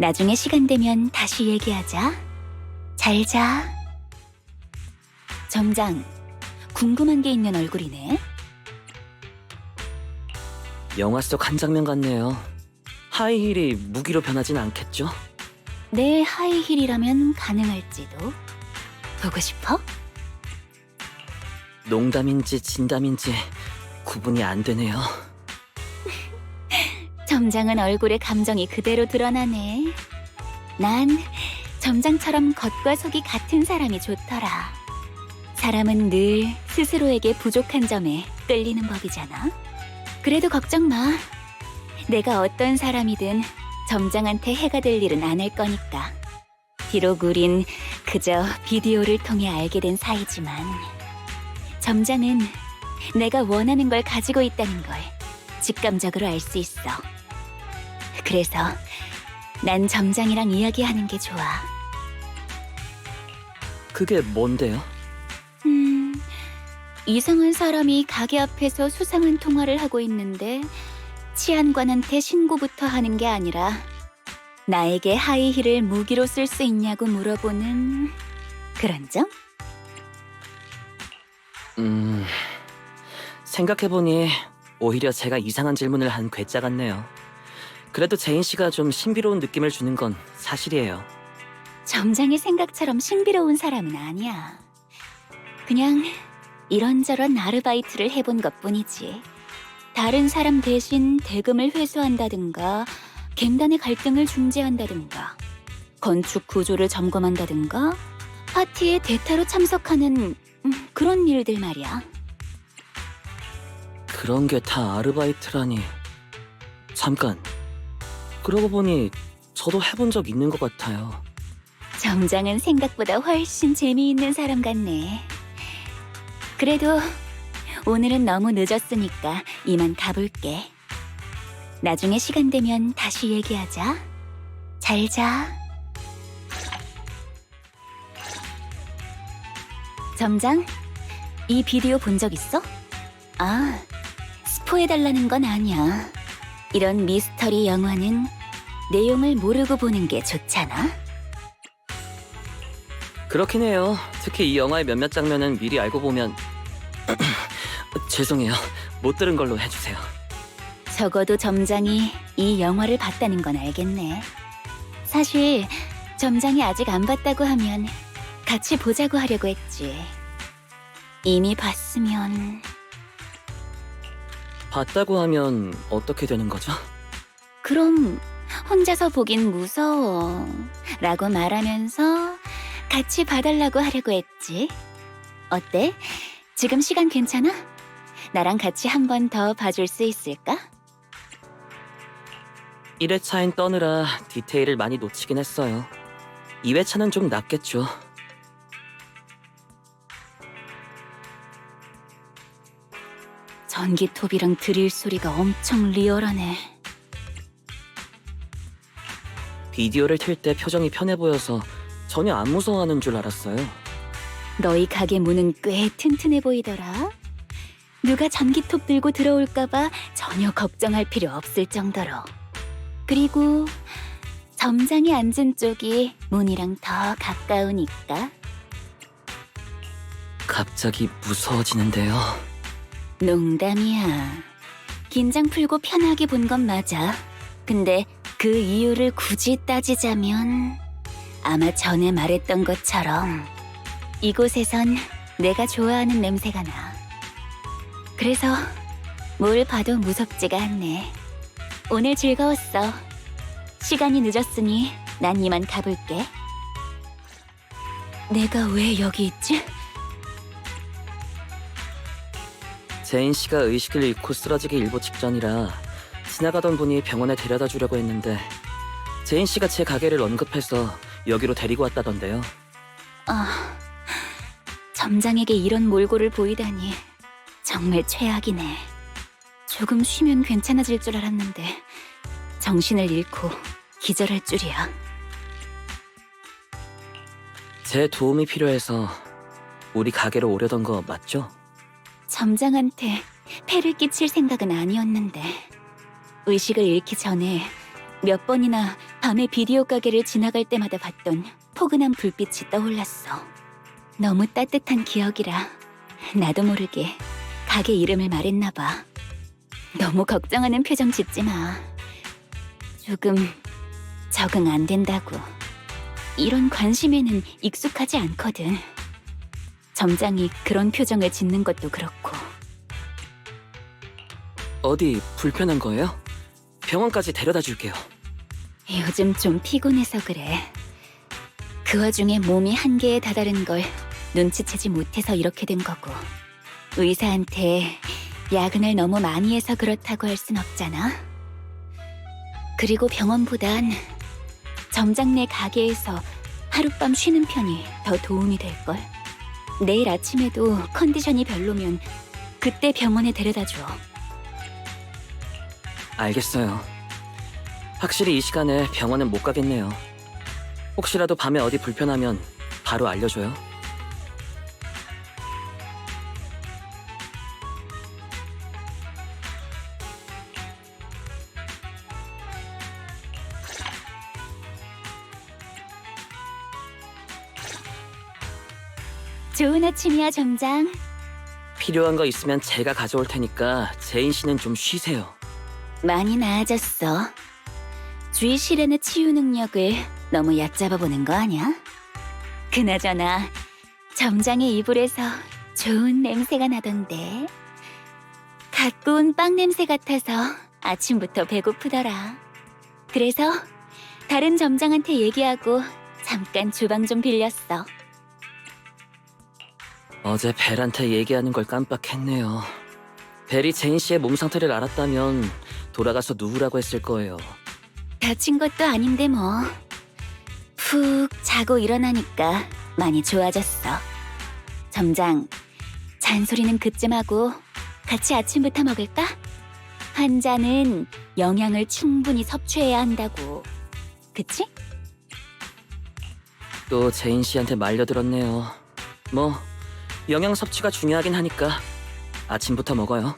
나중에 시간 되면 다시 얘기하자. 잘 자. 점장, 궁금한 게 있는 얼굴이네. 영화 속 한 장면 같네요. 하이힐이 무기로 변하진 않겠죠? 내 하이힐이라면 가능할지도. 보고 싶어? 농담인지 진담인지 구분이 안 되네요. 점장은 얼굴에 감정이 그대로 드러나네. 난 점장처럼 겉과 속이 같은 사람이 좋더라. 사람은 늘 스스로에게 부족한 점에 끌리는 법이잖아. 그래도 걱정 마. 내가 어떤 사람이든 점장한테 해가 될 일은 안 할 거니까. 비록 우린 그저 비디오를 통해 알게 된 사이지만, 점장은 내가 원하는 걸 가지고 있다는 걸 직감적으로 알 수 있어. 그래서 난 점장이랑 이야기하는 게 좋아. 그게 뭔데요? 음, 이상한 사람이 가게 앞에서 수상한 통화를 하고 있는데 치안관한테 신고부터 하는 게 아니라 나에게 하이힐을 무기로 쓸 수 있냐고 물어보는 그런 점? 음... 생각해보니 오히려 제가 이상한 질문을 한 괴짜 같네요. 그래도 제인 씨가 좀 신비로운 느낌을 주는 건 사실이에요. 점장의 생각처럼 신비로운 사람은 아니야. 그냥 이런저런 아르바이트를 해본 것 뿐이지. 다른 사람 대신 대금을 회수한다든가, 갱단의 갈등을 중재한다든가, 건축 구조를 점검한다든가, 파티에 대타로 참석하는 음, 그런 일들 말이야. 그런 게 다 아르바이트라니. 잠깐. 그러고 보니 저도 해본 적 있는 것 같아요. 점장은 생각보다 훨씬 재미있는 사람 같네. 그래도 오늘은 너무 늦었으니까 이만 가볼게. 나중에 시간 되면 다시 얘기하자. 잘 자. 점장, 이 비디오 본 적 있어? 아, 스포해달라는 건 아니야. 이런 미스터리 영화는 내용을 모르고 보는 게 좋잖아. 그렇긴 해요. 특히 이 영화의 몇몇 장면은 미리 알고 보면 죄송해요. 못 들은 걸로 해주세요. 적어도 점장이 이 영화를 봤다는 건 알겠네. 사실 점장이 아직 안 봤다고 하면 같이 보자고 하려고 했지. 이미 봤으면 봤다고 하면 어떻게 되는 거죠? 그럼 혼자서 보긴 무서워 라고 말하면서 같이 봐달라고 하려고 했지. 어때? 지금 시간 괜찮아? 나랑 같이 한 번 더 봐줄 수 있을까? 1회차엔 떠느라 디테일을 많이 놓치긴 했어요. 2회차는 좀 낫겠죠. 전기톱이랑 드릴 소리가 엄청 리얼하네. 비디오를 틀 때 표정이 편해 보여서 전혀 안 무서워하는 줄 알았어요. 너희 가게 문은 꽤 튼튼해 보이더라. 누가 전기톱 들고 들어올까봐 전혀 걱정할 필요 없을 정도로. 그리고 점장이 앉은 쪽이 문이랑 더 가까우니까 갑자기 무서워지는데요. 농담이야. 긴장 풀고 편하게 본 건 맞아. 근데 그 이유를 굳이 따지자면 아마 전에 말했던 것처럼 이곳에선 내가 좋아하는 냄새가 나. 그래서 뭘 봐도 무섭지가 않네. 오늘 즐거웠어. 시간이 늦었으니 난 이만 가볼게. 내가 왜 여기 있지? 제인 씨가 의식을 잃고 쓰러지기 일보 직전이라 지나가던 분이 병원에 데려다 주려고 했는데 제인 씨가 제 가게를 언급해서 여기로 데리고 왔다던데요. 아, 점장에게 이런 몰골을 보이다니 정말 최악이네. 조금 쉬면 괜찮아질 줄 알았는데 정신을 잃고 기절할 줄이야. 제 도움이 필요해서 우리 가게로 오려던 거 맞죠? 점장한테 폐를 끼칠 생각은 아니었는데 의식을 잃기 전에 몇 번이나 밤에 비디오 가게를 지나갈 때마다 봤던 포근한 불빛이 떠올랐어. 너무 따뜻한 기억이라 나도 모르게 가게 이름을 말했나 봐. 너무 걱정하는 표정 짓지 마. 조금 적응 안 된다고. 이런 관심에는 익숙하지 않거든. 점장이 그런 표정을 짓는 것도 그렇고. 어디 불편한 거예요? 병원까지 데려다 줄게요. 요즘 좀 피곤해서 그래. 그 와중에 몸이 한계에 다다른 걸 눈치채지 못해서 이렇게 된 거고. 의사한테 야근을 너무 많이 해서 그렇다고 할 순 없잖아. 그리고 병원보단 점장 네 가게에서 하룻밤 쉬는 편이 더 도움이 될걸. 내일 아침에도 컨디션이 별로면 그때 병원에 데려다 줘. 알겠어요. 확실히 이 시간에 병원은 못 가겠네요. 혹시라도 밤에 어디 불편하면 바로 알려줘요. 좋은 아침이야, 점장. 필요한 거 있으면 제가 가져올 테니까 제인 씨는 좀 쉬세요. 많이 나아졌어. 주위 시련의 치유 능력을 너무 얕잡아 보는 거 아니야? 그나저나 점장의 이불에서 좋은 냄새가 나던데. 갖고 온 빵 냄새 같아서 아침부터 배고프더라. 그래서 다른 점장한테 얘기하고 잠깐 주방 좀 빌렸어. 어제 벨한테 얘기하는 걸 깜빡했네요. 벨이 제인 씨의 몸 상태를 알았다면 돌아가서 누우라고 했을 거예요. 다친 것도 아닌데 뭐. 푹 자고 일어나니까 많이 좋아졌어. 점장, 잔소리는 그쯤 하고 같이 아침부터 먹을까? 환자는 영양을 충분히 섭취해야 한다고. 그치? 또 제인 씨한테 말려들었네요. 뭐 영양 섭취가 중요하긴 하니까 아침부터 먹어요.